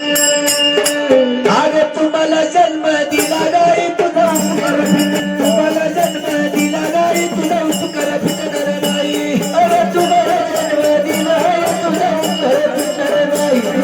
अरे तुम्हाला जन्म दिला गाई तुझा उपकार तुम्हाला जन्म दिला गाई तुझा उपकार फिटणार नाही. अरे तुम्हाला जन्म दिला तुझा उपकार फिटणार नाही.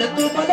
Ada tuh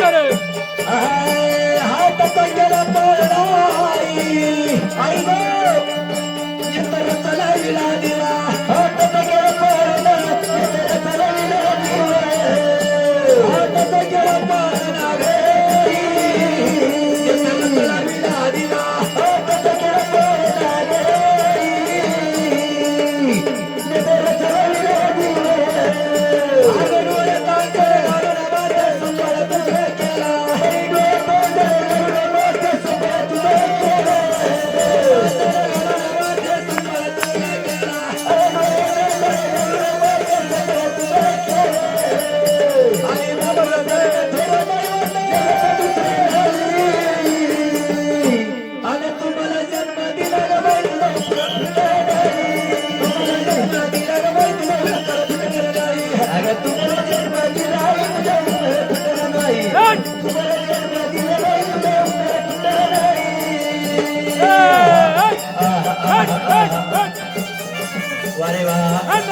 करे हात पडलेला पडला आई गो इतर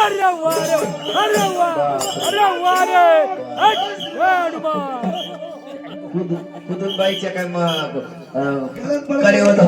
Arraware! Arraware! Arraware! Arraware! खुद काय मग करेवर